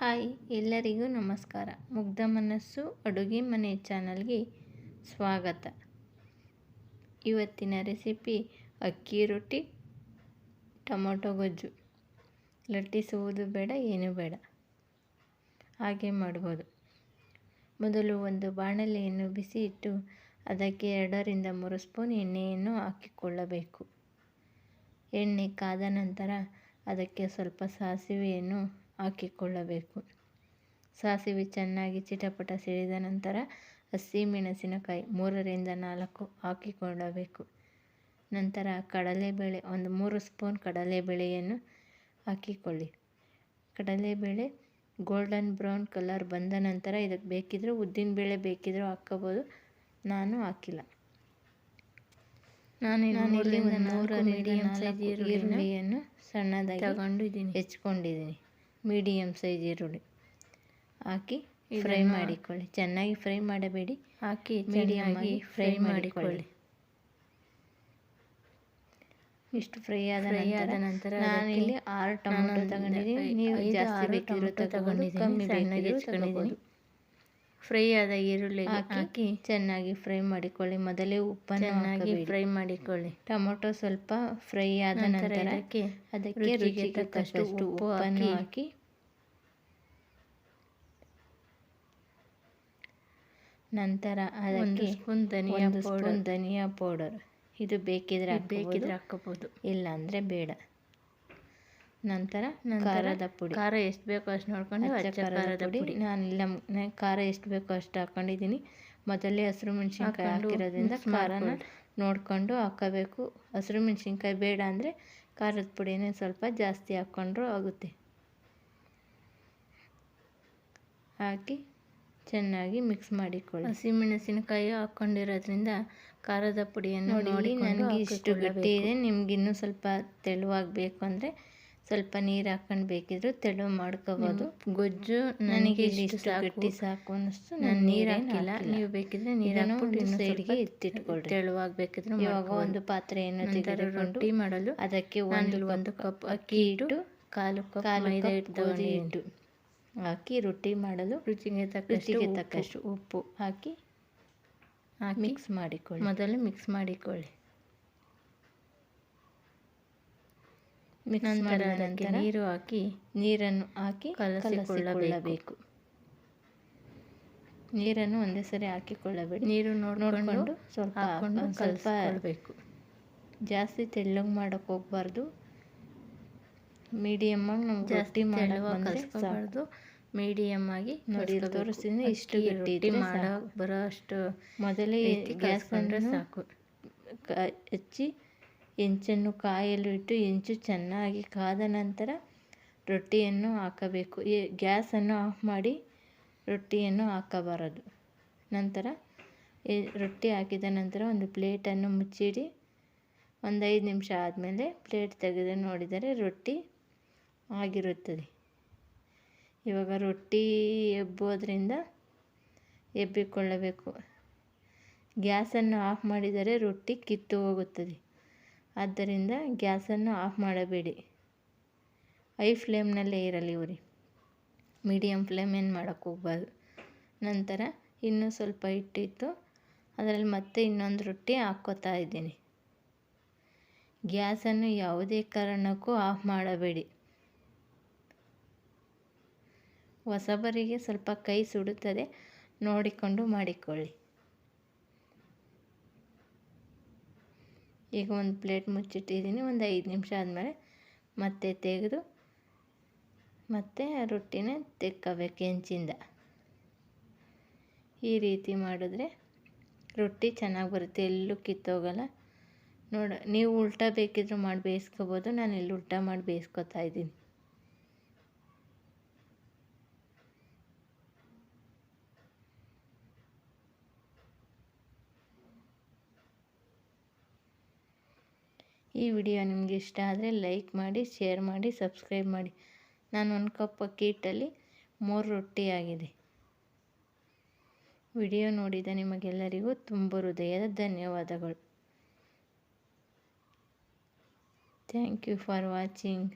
Hi, ಎಲ್ಲರಿಗೂ ನಮಸ್ಕಾರ. ಮುಗ್ಧ ಮನಸ್ಸು, ಅಡುಗೆ ಮನೆ ಚಾನಲ್ಗೆ ಸ್ವಾಗತ. ಇವತ್ತಿನ ರೆಸಿಪಿ ಅಕ್ಕಿ ರೊಟ್ಟಿ, ಟೊಮೊಟೊ ಗೊಜ್ಜು. ಲಟ್ಟಿಸುವುದು ಬೇಡ, ಏನೂ ಬೇಡ. ಹಾಗೆ ಮಾಡ್ಬೋದು. ಮೊದಲು ಒಂದು ಬಾಣಲೆಯನ್ನು ಬಿಸಿ ಇಟ್ಟು ಅದಕ್ಕೆ ಎರಡರಿಂದ ಮೂರು ಸ್ಪೂನ್ ಎಣ್ಣೆಯನ್ನು ಹಾಕಿಕೊಳ್ಳಬೇಕು. ಎಣ್ಣೆ ಕಾದ ನಂತರ ಅದಕ್ಕೆ ಸ್ವಲ್ಪ ಸಾಸಿವೆಯನ್ನು ಹಾಕಿಕೊಳ್ಳಬೇಕು. ಸಾಸಿವೆ ಚೆನ್ನಾಗಿ ಚಿಟಪಟ ಸಿಡಿದ ನಂತರ ಹಸಿಮೆಣಸಿನಕಾಯಿ ಮೂರರಿಂದ ನಾಲ್ಕು ಹಾಕಿಕೊಳ್ಳಬೇಕು. ನಂತರ ಕಡಲೆಬೇಳೆ ಒಂದು ಮೂರು ಸ್ಪೂನ್ ಕಡಲೆಬೇಳೆಯನ್ನು ಹಾಕಿಕೊಳ್ಳಿ. ಕಡಲೆಬೇಳೆ ಗೋಲ್ಡನ್ ಬ್ರೌನ್ ಕಲರ್ ಬಂದ ನಂತರ ಇದಕ್ಕೆ ಬೇಕಿದ್ದರೂ ಉದ್ದಿನಬೇಳೆ ಬೇಕಿದ್ದರೂ ಹಾಕ್ಕೋಬೋದು. ನಾನು ಹಾಕಿಲ್ಲ. ನಾನು ಇಲ್ಲಿ ಒಂದು ಮೂರು ಮೀಡಿಯಂ ಸೈಜ್ ಈರುಳ್ಳಿಯನ್ನು ಸಣ್ಣದಾಗಿ ತಗೊಂಡು ಇದ್ದೀನಿ ಹೆಚ್ಕೊಂಡಿದ್ದೀನಿ. ಮೀಡಿಯಮ್ ಸೈಜ್ ಈರುಳ್ಳಿ. ಹಾಕಿ ಫ್ರೈ ಮಾಡಿಕೊಳ್ಳಿ. ಚೆನ್ನಾಗಿ ಫ್ರೈ ಮಾಡಬೇಡಿ. ಹಾಕಿ ಮೀಡಿಯಮ್ ಆಗಿ ಫ್ರೈ ಮಾಡಿಕೊಳ್ಳಿ. ಇಷ್ಟು ಫ್ರೈ ಆದ ಆದ ನಂತರ ನಾನು ಇಲ್ಲಿ ಆರು ಟೊಮೆಟೊ ತಗೊಂಡಿದ್ದೀನಿ. ನೀವು ಜಾಸ್ತಿ ಬೇಕಿರೋ ತಗೊಂಡಿದ್ದೀನಿ ಕಮ್ಮಿ ಬೇಕಿದ್ರು ಫ್ರೈ ಆದ ಈರುಳ್ಳಿ ಹಾಕಿ ಚೆನ್ನಾಗಿ ಫ್ರೈ ಮಾಡಿಕೊಳ್ಳಿ. ಮೊದಲೇ ಉಪ್ಪನ್ನು ಚೆನ್ನಾಗಿ ಫ್ರೈ ಮಾಡಿಕೊಳ್ಳಿ. ಟೊಮೊಟೊ ಸ್ವಲ್ಪ ಫ್ರೈ ಆದ ನಂತರ ಅದಕ್ಕೆ ಅದಕ್ಕೆ ರುಚಿಗೆ ತಕ್ಕಷ್ಟು ಉಪ್ಪನ್ನು ಹಾಕಿ. ನಂತರ ಅದಕ್ಕೆ ಸ್ಪೂನ್ ಧನಿಯಾ ಸ್ಪೂನ್ ಧನಿಯಾ ಪೌಡರ್. ಇದು ಬೇಕಿದ್ರೆ ಬೇಕಿದ್ರೆ ಇಲ್ಲ ಅಂದರೆ ಬೇಡ. ನಂತರ ಖಾರದ ಪುಡಿ. ಖಾರ ಎಷ್ಟು ಬೇಕೋ ಅಷ್ಟು ನೋಡ್ಕೊಂಡು ಖಾರದ ಪುಡಿ. ನಾನು ಇಲ್ಲ ಖಾರ ಎಷ್ಟು ಬೇಕೋ ಅಷ್ಟು ಹಾಕ್ಕೊಂಡಿದ್ದೀನಿ ಮೊದಲೇ ಹಸಿರು ಮೆಣಸಿನ್ಕಾಯಿ ಹಾಕಿರೋದ್ರಿಂದ ಖಾರನ ನೋಡಿಕೊಂಡು ಹಾಕೋಬೇಕು. ಹಸಿರು ಮೆಣಸಿನ್ಕಾಯಿ ಬೇಡ ಅಂದರೆ ಖಾರದ ಪುಡಿನೇ ಸ್ವಲ್ಪ ಜಾಸ್ತಿ ಹಾಕ್ಕೊಂಡ್ರೂ ಆಗುತ್ತೆ. ಹಾಕಿ ಚೆನ್ನಾಗಿ ಮಿಕ್ಸ್ ಮಾಡಿಕೊಳ್ಳಿ. ಹಸಿಮೆಣಸಿನಕಾಯಿ ಹಾಕ್ಕೊಂಡಿರೋದ್ರಿಂದ ಖಾರದ ಪುಡಿಯನ್ನು ನೋಡಿ ನನಗೆ ಇಷ್ಟು ಗಟ್ಟಿ ಇದೆ ನಿಮ್ಗೆ ಇನ್ನೂ ಸ್ವಲ್ಪ ತೆಳುವಾಗಬೇಕು ಅಂದರೆ ಸ್ವಲ್ಪ ನೀರು ಹಾಕೊಂಡು ಬೇಕಿದ್ರೆ ತೆಳು ಮಾಡ್ಕೋಬೋದು. ಗೊಜ್ಜು ನನಗೆ ಇಷ್ಟು ಗಟ್ಟಿ ಸಾಕು ಅನ್ನಿಸ್ತು. ನಾನು ನೀರು ಹಾಕಿಲ್ಲ. ನೀವು ಬೇಕಿದ್ರೆ ನೀರನ್ನು ಹಾಕ್ಬಿಟ್ಟು ಸೈಡ್ಗೆ ಎತ್ತಿಟ್ಕೊಳ್ಳಿ ತೆಳುವಾಗಬೇಕಿದ್ರೆ ಇವಾಗ ಒಂದು ಪಾತ್ರೆಯನ್ನು ತೆಗೆದುಕೊಂಡು ರೊಟ್ಟಿ ಮಾಡಲು ಅದಕ್ಕೆ ಒಂದು ಒಂದು ಕಪ್ ಅಕ್ಕಿ ಇಟ್ಟು ಕಾಲು ಕಪ್ ಮೈದಾ ಹಿಟ್ಟು ಹಿಟ್ಟು ಹಾಕಿ ರೊಟ್ಟಿ ಮಾಡಲು ರುಚಿಗೆ ತಕ್ಕ ರುಚಿಗೆ ತಕ್ಕಷ್ಟು ಉಪ್ಪು ಹಾಕಿ ಮಿಕ್ಸ್ ಮಾಡಿಕೊಳ್ಳಿ. ಮೊದಲು ಮಿಕ್ಸ್ ಮಾಡಿಕೊಳ್ಳಿ. ಮಿಕ್ಸ್ ಅದಕ್ಕೆ ನೀರು ಹಾಕಿ ನೀರನ್ನು ಹಾಕಿ ಕಲಸಿಕೊಳ್ಳಬೇಕು. ನೀರನ್ನು ಒಂದೇ ಸರಿ ಹಾಕಿಕೊಳ್ಳಬೇಡಿ. ನೀರು ನೋಡಿಕೊಂಡು ಸ್ವಲ್ಪ ಹಾಕೊಂಡು ಸ್ವಲ್ಪ ಇರಬೇಕು ಜಾಸ್ತಿ ತೆಳ್ಳಗೆ ಮಾಡೋಕೆ ಹೋಗ್ಬಾರ್ದು. ಮೀಡಿಯಮ್ ಆಗಿ ನಮ್ಗೆ ಜಾಸ್ತಿ ಕಲಿಸ್ಕೋಬಾರ್ದು ಮೀಡಿಯಮ್ ಆಗಿ ನೋಡಿ ತೋರಿಸ್ತೀನಿ ಇಷ್ಟು ಗಟ್ಟಿ ಮಾಡೋ ಬರೋ ಅಷ್ಟು ಮೊದಲೇ ಗ್ಯಾಸ್ ಬಂದರೆ ಸಾಕು. ಹಚ್ಚಿ ಹೆಂಚನ್ನು ಕಾಯಲು ಇಟ್ಟು ಹೆಂಚು ಚೆನ್ನಾಗಿ ಕಾದ ನಂತರ ರೊಟ್ಟಿಯನ್ನು ಹಾಕಬೇಕು. ಈ ಗ್ಯಾಸನ್ನು ಆಫ್ ಮಾಡಿ ರೊಟ್ಟಿಯನ್ನು ಹಾಕಬಾರದು. ನಂತರ ರೊಟ್ಟಿ ಹಾಕಿದ ನಂತರ ಒಂದು ಪ್ಲೇಟನ್ನು ಮುಚ್ಚಿಡಿ. ಒಂದು ಐದು ನಿಮಿಷ ಆದಮೇಲೆ ಪ್ಲೇಟ್ ತೆಗೆದು ನೋಡಿದರೆ ರೊಟ್ಟಿ ಆಗಿರುತ್ತದೆ. ಇವಾಗ ರೊಟ್ಟಿ ಎಬ್ಬೋದ್ರಿಂದ ಎಬ್ಬಿಕೊಳ್ಳಬೇಕು. ಗ್ಯಾಸನ್ನು ಆಫ್ ಮಾಡಿದರೆ ರೊಟ್ಟಿ ಕಿತ್ತು ಹೋಗುತ್ತದೆ. ಆದ್ದರಿಂದ ಗ್ಯಾಸನ್ನು ಆಫ್ ಮಾಡಬೇಡಿ. ಐ ಫ್ಲೇಮ್ನಲ್ಲೇ ಇರಲಿ ಉರಿ ಮೀಡಿಯಮ್ ಫ್ಲೇಮ್ ಏನು ಮಾಡೋಕ್ಕೆ ಹೋಗ್ಬಾರ್ದು. ನಂತರ ಇನ್ನೂ ಸ್ವಲ್ಪ ಹಿಟ್ಟಿತ್ತು. ಅದರಲ್ಲಿ ಮತ್ತೆ ಇನ್ನೊಂದು ರೊಟ್ಟಿ ಹಾಕ್ಕೋತಾ ಇದ್ದೀನಿ. ಗ್ಯಾಸನ್ನು ಯಾವುದೇ ಕಾರಣಕ್ಕೂ ಆಫ್ ಮಾಡಬೇಡಿ. ಹೊಸಬರಿಗೆ ಸ್ವಲ್ಪ ಕೈ ಸುಡುತ್ತದೆ. ನೋಡಿಕೊಂಡು ಮಾಡಿಕೊಳ್ಳಿ. ಈಗ ಒಂದು ಪ್ಲೇಟ್ ಮುಚ್ಚಿಟ್ಟಿದ್ದೀನಿ, ಒಂದು ಐದು ನಿಮಿಷ ಆದಮೇಲೆ ಮತ್ತೆ ತೆಗೆದು ಮತ್ತೆ ರೊಟ್ಟಿನೇ ತೆಕ್ಕೋಬೇಕು ಹೆಂಚಿಂದ. ಈ ರೀತಿ ಮಾಡಿದ್ರೆ ರೊಟ್ಟಿ ಚೆನ್ನಾಗಿ ಬರುತ್ತೆ. ಎಲ್ಲೂ ಕಿತ್ತೋಗಲ್ಲ. ನೋಡ, ನೀವು ಉಲ್ಟಾ ಬೇಕಿದ್ರೂ ಮಾಡಿ ಬೇಯಿಸ್ಕೋಬೋದು. ನಾನು ಇಲ್ಲಿ ಉಲ್ಟಾ ಮಾಡಿ ಬೇಯಿಸ್ಕೊತಾ ಇದ್ದೀನಿ. ಈ ವಿಡಿಯೋ ನಿಮಗೆ ಇಷ್ಟ ಆದರೆ ಲೈಕ್ ಮಾಡಿ, ಶೇರ್ ಮಾಡಿ, ಸಬ್ಸ್ಕ್ರೈಬ್ ಮಾಡಿ. ನಾನು ಒಂದು ಕಪ್ ಅಕ್ಕಿ ಹಿಟ್ಟಲ್ಲಿ ಮೂರು ರೊಟ್ಟಿ ಆಗಿದೆ. ವಿಡಿಯೋ ನೋಡಿದ ನಿಮಗೆಲ್ಲರಿಗೂ ತುಂಬ ಹೃದಯದ ಧನ್ಯವಾದಗಳು. Thank you for watching